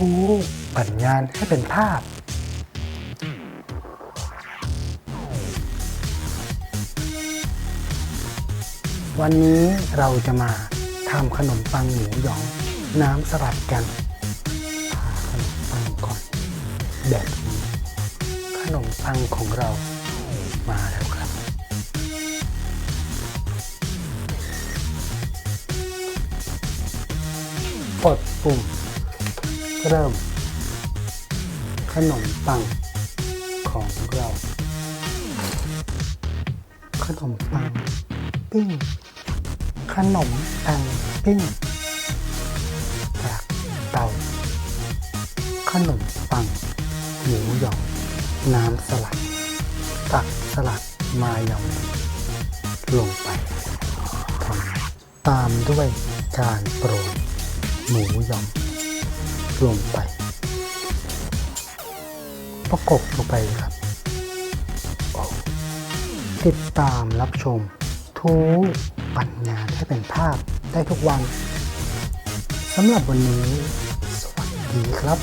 ทูปั่นงานให้เป็นภาพ วันนี้เราจะมาทำขนมปังหมูหยองน้ำสลัดกันขนมปังก่อน แบบนี้ขนมปังของเรามาแล้วครับกดปุ่ม เริ่ม ขนมปังของเรา ขนมปังปิ้ง ขนมปังปิ้งจากเตา ขนมปังหมูหยอง น้ำสลัด ตักสลัดมายองเนสลงไปทำตามด้วยการโปรยหมูหยอง ลงไป ประกบลงไปครับ ติดตามรับชม ทูปั่นงานให้เป็นภาพได้ทุกวันสำหรับวันนี้ สวัสดีครับ